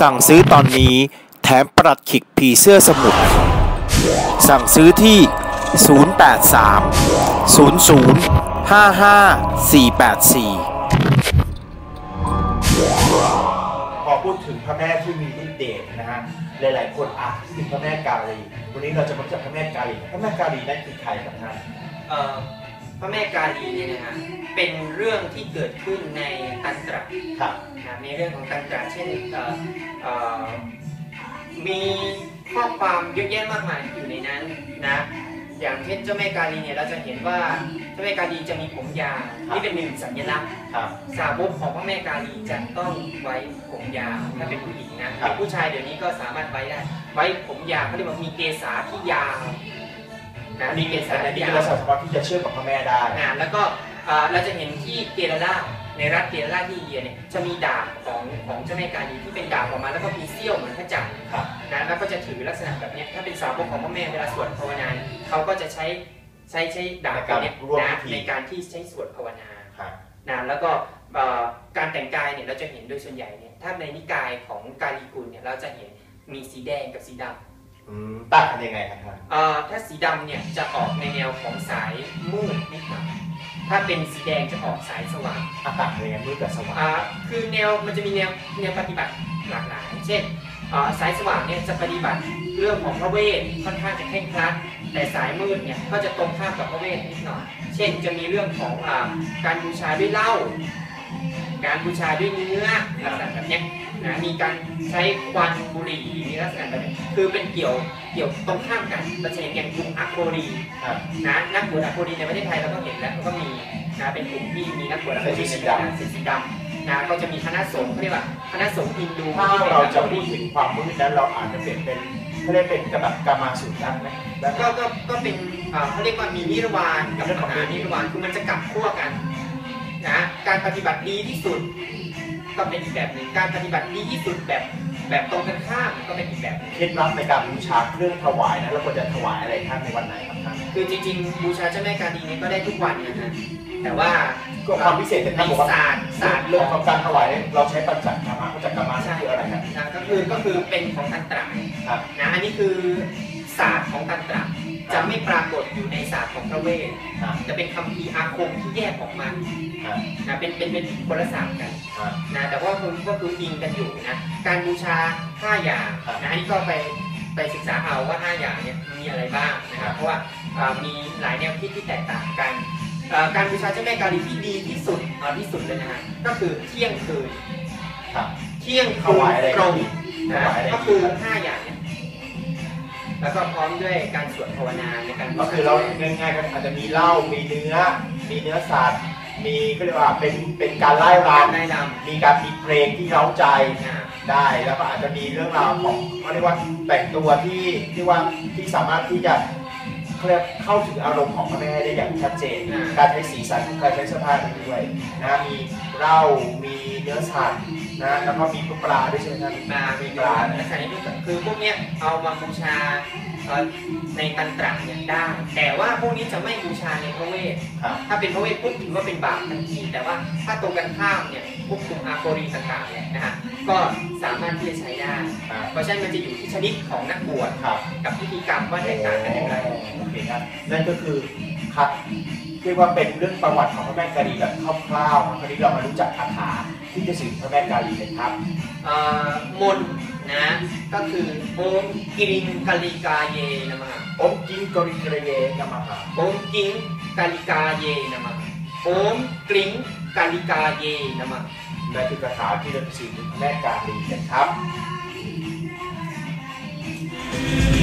สั่งซื้อตอนนี้แถมปลัดขิกผีเสื้อสมุทรสั่งซื้อที่ 083 00 55 484 พอพูดถึงพระแม่ที่มีฤทธิ์เดชนะฮะ หลาย ๆ คนอาจคิดถึงพระแม่กาลี วันนี้เราจะมารู้จักพระแม่กาลี พระแม่กาลีนั่นคือใครครับท่านเอ่อ พระแม่กาลีเนี่ยนะฮะเป็นเรื่องที่เกิดขึ้นในตันตระครับ นะในเรื่องของตันตระเช่นเอ่อเอ่อมีข้อความเยอะแยะมากมายอยู่ในนั้นนะอย่างเช่นเจ้าแม่กาลีเนี่ยเราจะเห็นว่าเจ้าแม่กาลีจะมีผมยาวนี่เป็นหนึ่งสัญลักษณ์ ครับ สาวกของพระแม่กาลีจะต้องไว้ผมยาวถ้าเป็นผู้หญิงนะเป็นผู้ชายเดี๋ยวนี้ก็สามารถไว้ได้ ไว้ผมยาวเขาเรียกว่ามีเกษาที่ยาว นะอันมีนี้เกเป็นษาอันที่นี้ยาเป็นวลักษณะเฉพาะที่จะเชื่อมกับพระแม่ได้อ่าแล้วก็อ่าเราจะเห็นที่เกเรลาในรัฐเกเรลาที่อินเดียเนี่ยจะมีดาบของของเจ้าแม่กาลีที่เป็นดาบออกมาแล้วก็มีเสี้ยวเหมือนพระจันทร์ครับนะแล้วก็จะถือลักษณะแบบเนี้ยถ้าเป็นสาวกของพระแม่เวลาสวดภาวนาเขาก็จะใช้ใช้ใช้ดาบตัวเนี้ยนะในการที่ใช้สวดภาวนาครับนะแล้วก็เอ่อการแต่งกายเนี่ยเราจะเห็นโดยส่วนใหญ่เนี่ยถ้าในนิกายของกาลีกุลเนี่ยเราจะเห็นมีสีแดงกับสีดำ อืมต่างกันยังไงครับท่านเอ่อถ้าสีดำเนี่ยจะออกในแนวของสายมืดนิดหน่อยถ้าเป็นสีแดงจะออกสายสว่าง อะต่างกันยังไงมืดกับสว่างอ่าคือแนวมันจะมีแนวแนวปฏิบัติหลากหลาย เช่นอ่าสายสว่างเนี่ยจะปฏิบัติเรื่องของพระเวทค่อนข้างจะเคร่งครัด แต่สายมืดเนี่ยก็จะตรงข้ามกับพระเวทนิดหน่อย เช่นจะมีเรื่องของอาการบูชาด้วยเหล้า การบูชาด้วยเนื้อลักษณะแบบเนี้ย นะมีการใช้ควันบุหรี่มีลักษณะแบบนี้คือเป็นเกี่ยวเกี่ยวตรงข้ามกันเราจะเห็นอย่างกลุ่มอะโครีครับ นะนักบวชอะโครีในประเทศไทยเราก็เห็นแล้วก็มีนะเป็นกลุ่มที่มีนักบวชอะโครีในประเทศไทยใส่สีดำนะก็จะมีคณะสงฆ์เขาเรียกว่าคณะสงฆ์ฮินดูถ้าที่ป็นเราจะอะโคพูดถึงความมืดนั้นเราอาจจะเปลี่ยนเป็นเขาเรียกเป็นกระแบบกามาสุดได้ไหมแล้วก็ก็ก็ก็เป็นอ่าเขาเรียกว่ามีนิรวานกับมหานิรวานคือมันจะกลับขั้วกันนะการปฏิบัติดีที่สุด ก็เป็นอีกแบบหนึ่งการปฏิบัติดีที่สุดแบบแบบตรงกันข้ามก็เป็นอีกแบบหนึ่งเคล็ดลับในการบูชาเครื่องถวายนะเราควรจะถวายอะไรท่านในวันไหนครับท่านคือจริงๆ บูชาเจ้าแม่กาลีเนี่ยก็ได้ทุกวันนะฮะแต่ว่าก็ความพิเศษแต่ในท่านบอกว่าศาสตร์ศาสตร์เรื่องของการถวายเนี่ยเราใช้ปัญจกรรมะปัญจกรรมะนี่คืออะไรครับนะก็คือก็คือเป็นของตันตระครับนะอันนี้คือศาสตร์ของตันตระจะไม่ปรากฏอยู่ใน ศาสตร์ของพระเวทครับจะเป็นคัมภีร์อาคมที่แยกออกมาครับนะเป็นเป็นเป็นคนละศาสตร์กันครับ นะแต่ว่าคือก็คืออิงกันอยู่นะการบูชา5อย่างครับนะอันนี้ก็ไปไปศึกษาเอาว่า5อย่างเนี่ยมีอะไรบ้างนะครับเพราะว่าอ่ามีหลายแนวคิดที่แตกต่างกันอ่าการบูชาเจ้าแม่กาลีที่ดีที่สุดเอาที่สุดเลยนะฮะก็คือเที่ยงคืนครับเที่ยงถคืนวายอะไรตรงถนะวายอะไร ก็คือ5อย่างเนี่ย แล้วก็พร้อมด้วยการสวดภาวนาในการบูก็ชาคือเราง่ายๆก็อาจจะมีเหล้ามีเนื้อ มีเนื้อสัตว์มีก็เรียกว่าเป็นเป็นการไล่รการได้นำมีการมีเพลงที่เร้าใจำนะได้แล้วก็อาจจะมีเรื่องราวของเขาเรียกว่าแต่งตัวที่ที่ว่าที่สามารถที่จะ เขาเรียกเข้าถึงอารมณ์ของพระแม่ได้อย่างชัดเจน การใช้สีสันการใช้เสื้อผ้าไปด้วยนะมีเหล้ามีเนื้อสัตว์นะแล้วก็มีพวกปลาด้วยใช่ไหมครับมามีปลาลักษณะนี้คือพวกเนี้ยเอามาบูชาเอ่อ ในตันตระเนี่ยได้ แต่ว่าพวกนี้จะไม่บูชาในพระเวทครับ ถ้าเป็นพระเวทปุ๊บถือว่าเป็นบาปทันทีแต่ว่าถ้าตรงกันข้ามเนี่ยพวกกลุ่มอาโกรีต่างๆเนี่ยนะฮะก็สามารถที่จะใช้ได้ครับเพราะฉะนั้นมันจะอยู่ที่ชนิดของนักบวชครับกับพิธีกรรมว่าแตกต่างกันอย่างไรโอเคครับนั่นก็คือครับเรียกว่าเป็นเรื่องประวัติของพระแม่กาลีแบบคร่าวๆคราวนี้เรามารู้จักคาถาที่จะสื่อพระแม่กาลีเลยครับเอ่อมนต์ นะ ก็คือโอมกิริงกาลิกาเยนะมะอมกิงกริกระเยกัมมหาโอมกิงกาลิกาเยนะมะโอมกริงกาลิกาเยนะมะนั่นคือคาถาที่เราจะสื่อถึงพระแม่กาลีนะครับ「